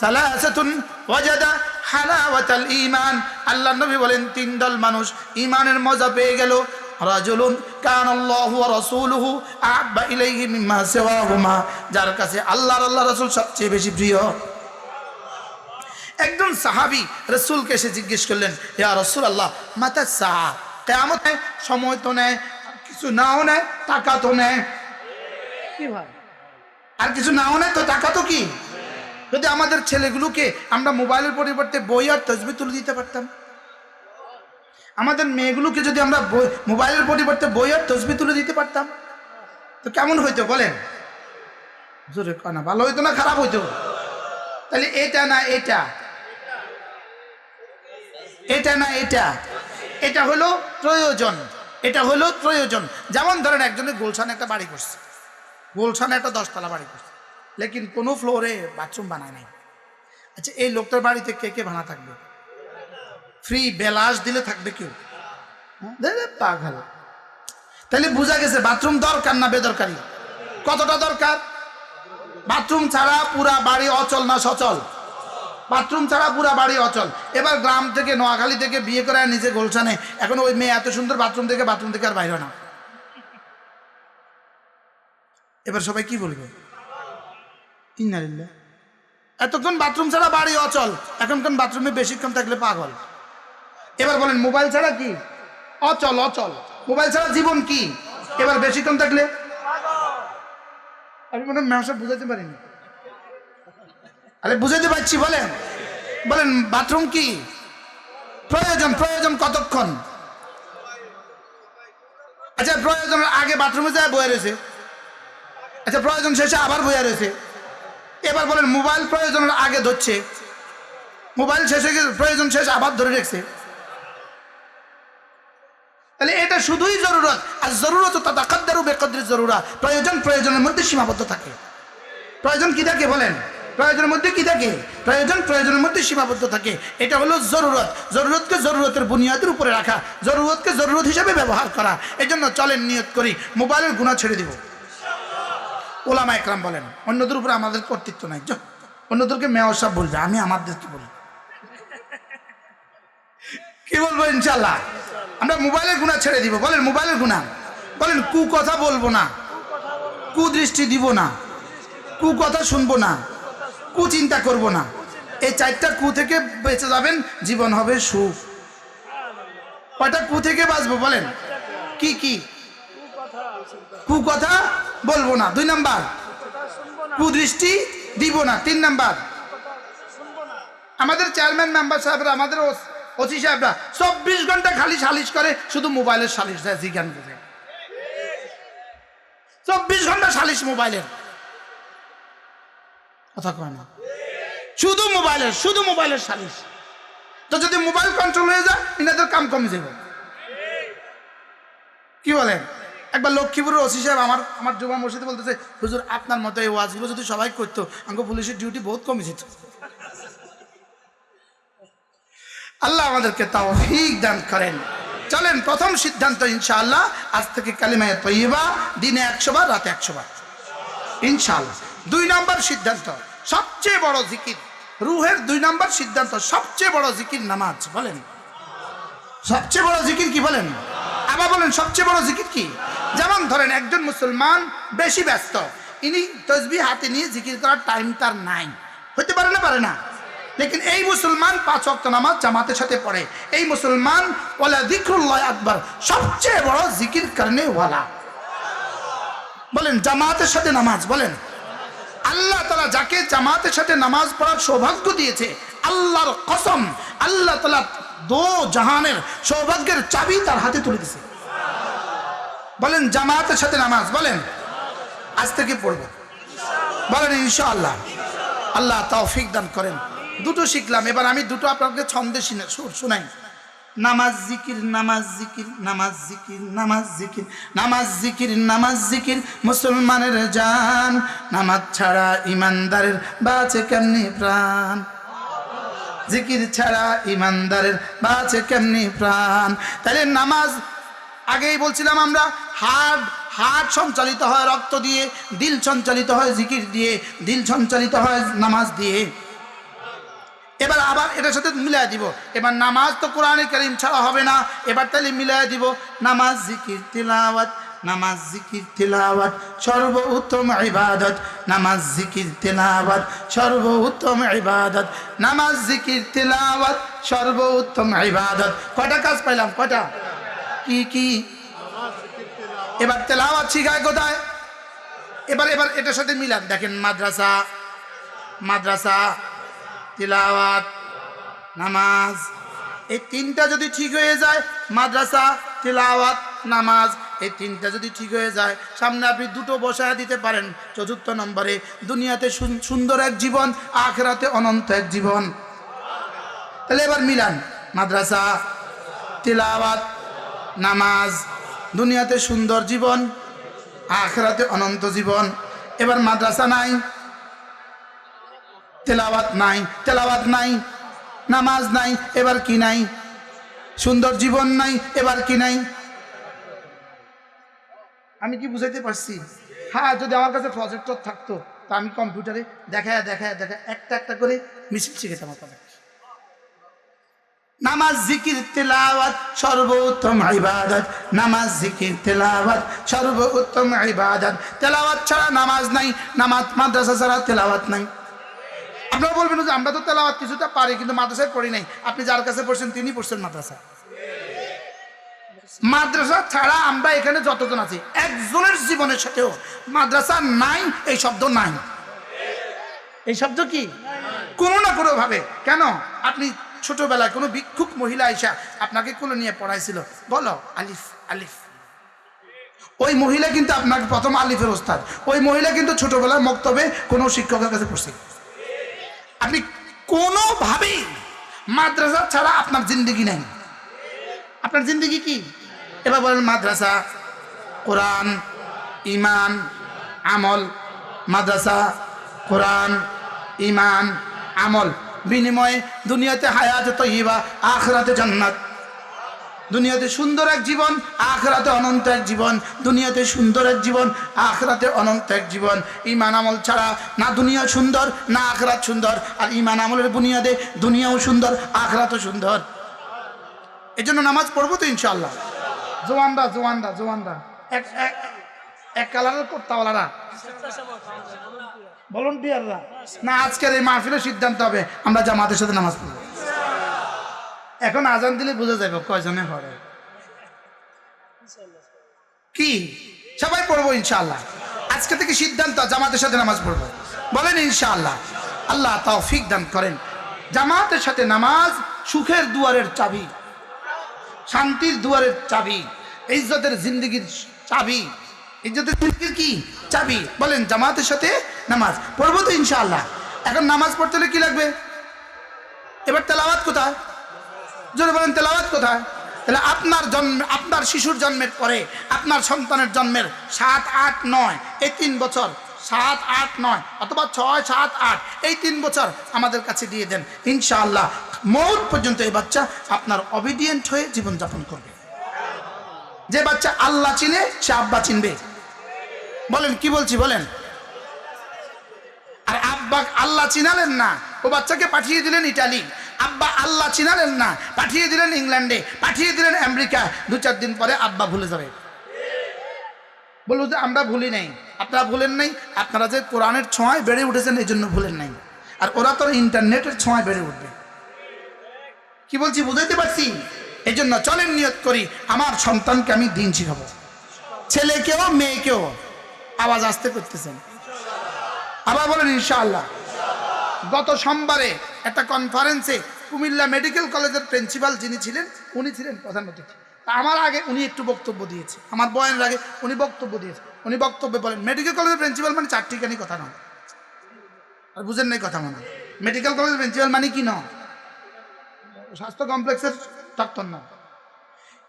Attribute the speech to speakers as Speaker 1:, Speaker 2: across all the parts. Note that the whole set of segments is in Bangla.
Speaker 1: সালাসাতুন ওয়াজাদা হালাওয়াতাল ঈমান। আল্লাহ নবী বলেন তিন দল মানুষ ঈমানের মজা পেয়ে গেল। রাজুলুন কান আল্লাহু ওয়া রাসূলুহু আহাব্বা ইলাইহি মিম্মা সিওয়াহুমা। যার কাছে আল্লাহর আল্লাহ রাসূল সবচেয়ে বেশি প্রিয়। একজন সাহাবি রসুলকে এসে জিজ্ঞেস করলেন ইয়া রসুল আল্লাহ মাতা সাহা কেমন সময় তো নেয় কিছু নাও নেয় টাকা তো নেয়।
Speaker 2: কি ভাই?
Speaker 1: আর কিছু নাও নেয় তো টাকা তো কি? যদি আমাদের ছেলেগুলোকে আমরা মোবাইলের পরিবর্তে বই আর তসবি তুলে দিতে পারতাম? আমাদের মেয়েগুলোকে যদি আমরা বই- মোবাইলের পরিবর্তে বই আর তসবি তুলে দিতে পারতাম? তো কেমন হইতো বলেন? জোরে কনা ভালো হইতো না, খারাপ হইতো? তাহলে এটা না এটা? এটা না এটা? এটা হলো প্রয়োজন। এটা হলো প্রয়োজন। যেমন ধরেন একজনের গোলশানে একটা বাড়ি করছে। গোলশানে একটা দশতলা বাড়ি করছে। লেকিন কোনো ফ্লোরে বাথরুম বানায় নাই। আচ্ছা এই লোকটার বাড়িতে কে কে ভাড়া থাকবে? ফ্রি বেলাস দিলে থাকবে কেউ? হ্যাঁ? পাগল। তাহলে বোঝা গেছে বাথরুম দরকার না বেদরকারি? কতটা দরকার? বাথরুম ছাড়া পুরা বাড়ি অচল না সচল? বাথরুম ছাড়া পুরা বাড়ি অচল। এবার গ্রাম থেকে, নোয়াখালী থেকে বিয়ে করে নিজে গোলশানে। এখন ওই মেয়ে এত সুন্দর বাথরুম থেকে বাথরুম থেকে আর বাইরে না। এবার সবাই কি বলবে? ইন্নালিল্লাহ এতক্ষণ বাথরুম ছাড়া বাড়ি অচল। এখনকার বাথরুমে বেশিক্ষণ থাকলে পাগল। এবার বলেন, মোবাইল ছাড়া কি? অচল অচল। মোবাইল ছাড়া জীবন কি? এবার বেশিক্ষণ থাকলে? আমি মনে হয় ম্যামসা বুঝাতে পারিনি। আরে বুঝাতে পারছি, বলেন। বলেন, বাথরুম কি? প্রয়োজন প্রয়োজন কতক্ষণ? আচ্ছা প্রয়োজনের আগে বাথরুমে যায় বয়ে রয়েছে। আচ্ছা প্রয়োজন শেষে আবার বয়ে রয়েছে। এবার বলেন, মোবাইল প্রয়োজনের আগে ধরছে। মোবাইল শেষে গিয়ে প্রয়োজন শেষ, আবার ধরে রেখেছে। তাহলে এটা শুধুই জরুরত, আর জরুরত তাকাদ্দারু বেকদ্রি জরুরা। প্রয়োজন প্রয়োজনের মধ্যে সীমাবদ্ধ থাকে। প্রয়োজন কি থাকে বলেন? প্রয়োজনের মধ্যে কি থাকে? প্রয়োজন প্রয়োজনের মধ্যে সীমাবদ্ধ থাকে। এটা হলো জরুরত। জরুরতকে জরুরতের বুনিয়াদের উপরে রাখা। জরুরতকে জরুরত হিসাবে ব্যবহার করা। এই জন্য চলেন নিয়ত করি, মোবাইলের গুণা ছেড়ে দিব। ওলামা একরাম বলেন, অন্যদের উপরে আমাদের কর্তৃত্ব নাই। অন্যদেরকে মেয়র সাহেব বলবে, আমি আমাদেরকে বলি। কি বলব ইনশাল্লাহ? আমরা মোবাইলের গুণা ছেড়ে দিব। বলেন মোবাইলের গুণা। বলেন, কু কথা বলব না। কুদৃষ্টি দিব না। কু কথা শুনব না। কু চিন্তা করব না। এই চারটা কু থেকে বেঁচে যাবেন, জীবন হবে সুখ। কয়টা কু থেকে বাঁচবো বলেন? কি কি? কু কথা। বলব না। দুই নাম্বার। কুদৃষ্টি দিব না। তিন নাম্বার। আমাদের চেয়ারম্যান মেম্বার সাহেবরা, আমাদের ওস- সাহেবরা চব্বিশ ঘণ্টা খালি সালিশ করে, শুধু মোবাইলের সালিশ দেয়, জিজ্ঞান করে। চব্বিশ ঘণ্টা সালিশ মোবাইলের। কথা কয় না। শুধু মোবাইলের শুধু মোবাইলের সালিশ। তো যদি মোবাইল কন্ট্রোল হয়ে যায়, ইনাদের কাম কমে যাবে। কি বলেন? একবার লক্ষ্মীপুরের ওসি সাহেব আমার আমার জুমা মসজিদে বলতেছে, হুজুর, আপনার মতো এই ওয়াজগুলো যদি সবাই করতো, আমাকে পুলিশের ডিউটি বহুত কমে যেত। আল্লাহ আমাদেরকে তৌফিক দান করেন। চলেন, প্রথম সিদ্ধান্ত ইনশাআল্লাহ, আজ থেকে কালিমায় তৈবা দিনে একশো বার, রাতে একশো বার। ইনশাআল্লাহ। দুই নম্বর সিদ্ধান্ত, সবচেয়ে বড় জিকির। রুহের দুই নম্বর সিদ্ধান্ত, সবচেয়ে বড় জিকির নামাজ, বলেন। সবচেয়ে বড় জিকির কি বলেন? আবার বলেন, সবচেয়ে বড় জিকির কি? যেমন ধরেন, একজন মুসলমান বেশি ব্যস্ত, ইনি তসবি হাতে নিয়ে জিকির করার টাইম তার নাই। হতে পারে না পারে না? লেকিন এই মুসলমান পাঁচ অক্ত নামাজ জামাতের সাথে পড়ে। এই মুসলমান ওলা দিকরুল্লাহ আকবর, সবচেয়ে বড় জিকির করনে ওয়ালা। বলেন, জামাতের সাথে নামাজ, বলেন। আল্লাহ তালা যাকে জামাতের সাথে নামাজ পড়ার সৌভাগ্য দিয়েছে, আল্লাহর কসম, আল্লাহ তালা দো জাহানের সৌভাগ্যের চাবি তার হাতে তুলে দিছে। বলেন জামাতের সাথে নামাজ, বলেন, আজ থেকে পড়ব। বলেন, ইনশাআল্লাহ। আল্লাহ তৌফিক দান করেন। দুটো শিখলাম, এবার আমি দুটো আপনাকে ছন্দে শুনাই। নামাজ জিকির নামাজ জিকির নামাজ জিকির নামাজ জিকির নামাজ জিকির নামাজ জিকির, মুসলমানের জান। নামাজ ছাড়া ইমানদারের বাঁচে কেমনি প্রাণ? জিকির ছাড়া ইমানদারের বাঁচে কেমনি প্রাণ? তাহলে নামাজ, আগেই বলছিলাম আমরা হার্ট হার্ট সঞ্চালিত হয় রক্ত দিয়ে, দিল সঞ্চালিত হয় জিকির দিয়ে, দিল সঞ্চালিত হয় নামাজ দিয়ে। এবার আবার এটার সাথে মিলাই দিব। এবার নামাজ তো কোরআনে করিম ছাড়া হবে না। এবার তাহলে মিলাই দিব নামাজ, জিকির, তিলাওয়াত। নামাজ, জিকির, তিলাওয়াত, সর্বোত্তম ইবাদত। নামাজ, জিকির, তিলাওয়াত, সর্বোত্তম ইবাদত। নামাজ, জিকির, তিলাওয়াত, সর্বোত্তম ইবাদত। কয়টা কাজ পাইলাম? কয়টা? কি কি? এবার তেলাওয়াত শিখায় কোথায়? এবার এবার এটার সাথে মিলান। দেখেন, মাদ্রাসা মাদ্রাসা, তিলাওয়াত, নামাজ। এই তিনটা যদি ঠিক হয়ে যায়, মাদ্রাসা, তিলাওয়াত, নামাজ এই তিনটা যদি ঠিক হয়ে যায়, সামনে আপনি দুটো বসায় দিতে পারেন। চতুর্থ নম্বরে, দুনিয়াতে সুন্দর এক জীবন, আখেরাতে অনন্ত এক জীবন। তাহলে এবার মিলান। মাদ্রাসা, তিলাওয়াত, নামাজ, দুনিয়াতে সুন্দর জীবন, আখেরাতে অনন্ত জীবন। এবার মাদ্রাসা নাই, তেলাওয়াত নাই তেলাওয়াত নাই, নামাজ নাই, এবার কি নাই? সুন্দর জীবন নাই, এবার কি নাই? আমি কি বুঝাইতে পারছি? হ্যাঁ যদি আমার কাছে প্রজেক্টর থাকতো, তা আমি কম্পিউটারে দেখায় দেখায় দেখায়, একটা একটা করে মিছিল শিখেতাম আপনাদের নামাজ, জিকির, তেলাওয়াত, সর্বোত্তম ইবাদত। নামাজ, জিকির, তেলাওয়াত, সর্বোত্তম ইবাদত। তেলাওয়াত ছাড়া নামাজ নাই, নামাজ মাদ্রাসা ছাড়া তেলাওয়াত নাই। আপনারা বলবেন যে আমরা তো তেলাওয়াত কিছুটা পারি, কিন্তু মাদ্রাসায় পড়ি নাই। আপনি যার কাছে পড়ছেন তিনি পড়ছেন মাদ্রাসা মাদ্রাসা ছাড়া আমরা এখানে যতজন আছি, একজনের জীবনের সাথেও মাদ্রাসা নাই, এই শব্দ নাই। এই শব্দ কি? কোনো না কোনো ভাবে কেন? আপনি ছোটবেলায় কোনো ভিক্ষুক মহিলা এসা আপনাকে কোলে নিয়ে পড়াইছিল। বলো, আলিফ আলিফ। ওই মহিলা কিন্তু আপনাকে প্রথম আলিফের ওস্তাদ। ওই মহিলা কিন্তু ছোটবেলায় মক্তবে কোনো শিক্ষকের কাছে পড়ছে। আপনি কোনোভাবেই মাদ্রাসা ছাড়া আপনার জিন্দগি নাই। আপনার জিন্দগি কি? এবার বলেন মাদ্রাসা, কোরআন, ইমান, আমল, মাদ্রাসা, কোরআন, ইমান, আমল। বিনিময়ে দুনিয়াতে হায়াত তৈবা আখরাতে জান্নাত। দুনিয়াতে সুন্দর এক জীবন, আখরাতে অনন্ত এক জীবন। দুনিয়াতে সুন্দর এক জীবন, আখরাতে অনন্ত এক জীবন। ইমান আমল ছাড়া না দুনিয়া সুন্দর, না আখরাত সুন্দর। আর ইমান আমলের বুনিয়াদে দুনিয়াও সুন্দর, আখরাতও সুন্দর। এই জন্য নামাজ পড়ব তো ইনশাল্লাহ জোয়ানরা জোয়ানরা জোয়ানরা। এক এক কালারের কোর্তাওয়ালারা। ভলন্টিয়াররা। না, আজকের এই মাহফিলের সিদ্ধান্ত হবে, আমরা জামাতের সাথে নামাজ পড়ব। এখন আজান দিলে বুঝে যাবে কয়জনে হবে। কি? সবাই পড়ব ইনশাআল্লাহ। আজকে থেকে সিদ্ধান্ত, জামাতের সাথে নামাজ পড়ব। বলেন ইনশাআল্লাহ। আল্লাহ তৌফিক দান করেন। জামাতের সাথে নামাজ সুখের দুয়ারের চাবি, শান্তির দুয়ারের চাবি। ইজ্জতের জিন্দগির চাবি। ইজ্জতের জিন্দগির কি? চাবি। বলেন, জামাতের সাথে নামাজ। পড়ব তো ইনশাআল্লাহ। এখন নামাজ পড়তে হলে কি লাগবে? এবার তেলাওয়াত কোথায়? যদি বলেন, তেলাওয়াত কোথায়? তাহলে আপনার জন্ম, আপনার শিশুর জন্মের পরে আপনার সন্তানের জন্মের সাত, আট, নয়, এই তিন বছর, সাত, আট, নয়, অথবা ছয়, সাত, আট, এই তিন বছর আমাদের কাছে দিয়ে দেন। ইনশাআল্লাহ, মৌত পর্যন্ত এই বাচ্চা আপনার অবিডিয়েন্ট হয়ে জীবনযাপন করবে। যে বাচ্চা আল্লাহ চিনে, সে আব্বা চিনবে। বলেন, কি বলছি, বলেন? আর আব্বা আল্লাহ চিনালেন না। ও বাচ্চাকে পাঠিয়ে দিলেন ইটালি। আব্বা আল্লাহ চিনালেন না। পাঠিয়ে দিলেন ইংল্যান্ডে। পাঠিয়ে দিলেন আমেরিকা। দু চার দিন পরে আব্বা ভুলে যাবে। বলব যে, আমরা ভুলি নাই। আপনারা ভুলেন নাই। আপনারা যে কোরআনের ছোঁয়ায় বেড়ে উঠেছেন, এই জন্য ভুলেন নাই। আর ওরা তো ইন্টারনেটের ছোঁয়ায় বেড়ে উঠবে। কি বলছি, বুঝাইতে পারছি? এই জন্য চলেন নিয়ত করি, আমার সন্তানকে আমি দিন শিখাবো। ছেলেকেও, মেয়েকেও। আওয়াজ আসতে করতেছেন। আবার বলেন, ইনশাআল্লাহ। গত সোমবারে একটা কনফারেন্সে কুমিল্লা মেডিকেল কলেজের প্রিন্সিপাল যিনি ছিলেন, উনি ছিলেন প্রধান অতিথি। আমার আগে উনি একটু বক্তব্য দিয়েছে। আমার বয়ানের আগে উনি বক্তব্য দিয়েছে। উনি বক্তব্যে বলেন মেডিকেল কলেজের প্রিন্সিপাল মানে চারটিখানি কথা নয়। আর বুঝেন নাই কথা মনে মেডিকেল কলেজের প্রিন্সিপাল মানে কি নয়? স্বাস্থ্য কমপ্লেক্সের ডাক্তার না।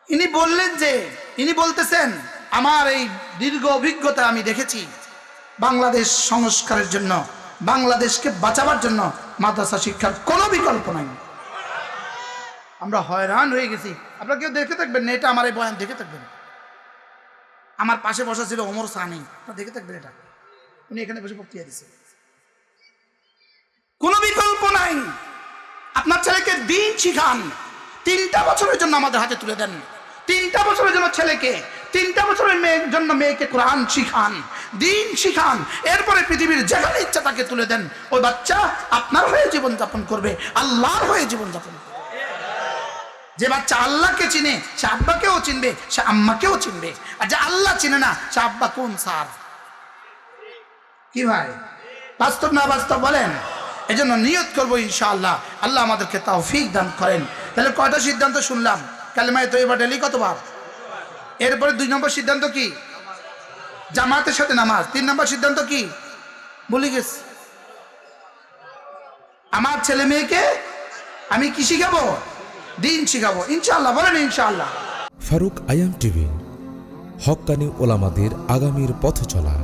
Speaker 1: ইনি বললেন যে, ইনি বলতেছেন, আমার এই দীর্ঘ অভিজ্ঞতা আমি দেখেছি বাংলাদেশ সংস্কারের জন্য, বাংলাদেশকে বাঁচাবার জন্য মাদ্রাসা শিক্ষার কোনো বিকল্প নাই। আমরা হয়রান হয়ে গেছি। আপনারা কেউ দেখে থাকবেন না, এটা আমার এই বয়ান, দেখে থাকবেন। আমার পাশে বসা ছিল ওমর সানি, আপনারা দেখে থাকবেন এটা। উনি এখানে বসে বক্তৃতা দিচ্ছে কোনো বিকল্প নাই। আপনার ছেলেকে দিন শিখান। তিনটা বছরের জন্য আমাদের হাতে তুলে দেন তিনটা বছরের জন্য ছেলেকে, তিনটা বছরের মেয়ের জন্য মেয়েকে কোরআন শিখান, দিন শিখান, এরপরে পৃথিবীর যেখানে ইচ্ছা তাকে তুলে দেন। ওই বাচ্চা আপনার হয়ে জীবন যাপন করবে, আল্লাহর হয়ে জীবন যাপন করবে। যে বাচ্চা আল্লাহকে চিনে, সে আব্বাকেও চিনবে, সে আম্মাকেও চিনবে। আর যে আল্লাহ চিনে না, সে আব্বা কোন সার? কি ভাই? বাস্তব না বাস্তব বলেন? এজন্য নিয়ত করব ইনশাআল্লাহ। আল্লাহ আমাদেরকে তৌফিক দান করেন। তাহলে কয়টা সিদ্ধান্ত শুনলাম? কালিমায় তো এবার ডেলি কতবার এরপরে দুই নম্বর সিদ্ধান্ত কি? জামাতের সাথে নামাজ। তিন নম্বর সিদ্ধান্ত কি? বলি গেছি। আমার ছেলে মেয়েকে আমি কি শিখাবো? দিন শিখাবো। ইনশাআল্লাহ, বলেন ইনশাল্লাহ
Speaker 3: ফারুক আয়াম টিভি হক্কানি ওলামাদের আগামীর পথ চলা